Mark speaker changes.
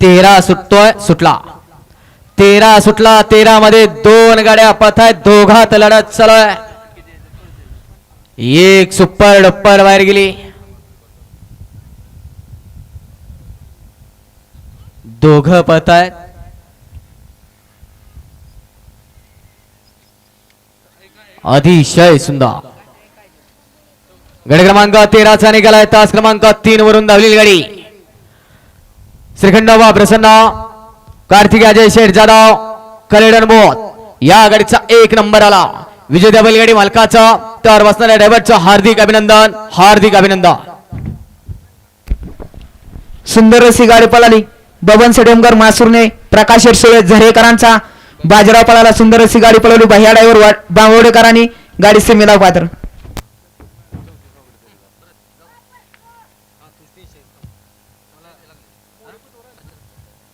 Speaker 1: तेरा सुटतोय सुटला. तेरा सुटला तेरा मध्ये दोन गाड्या पथ आहेत दोघात लढत चालू आहे. एक सुपर डप्पर बाहेर गेली. दोघ पथ आहेत अतिशय सुंदर. गड क्रमांक तेराचा निघालाय तास क्रमांक तीन वरून धावलेली गाडी. श्रीखंडवा प्रसन्न कार्तिक अजय शेठ जाधव कलेडन बोत या गाडीचा एक नंबर आला. विजेत्या बैलगाडी मालकाचा तर बसणाऱ्या ड्रायव्हरचं हार्दिक अभिनंदन हार्दिक अभिनंदन.
Speaker 2: सुंदर अशी गाडी पळाली. बबन सडेमकर मासूरने प्रकाश सुळे झरेकरांचा बाजीराव पळाला. सुंदर अशी गाडी पळवली. भैया ड्रायव्हर बांबवडेकरांनी गाडी सेमीला पात्र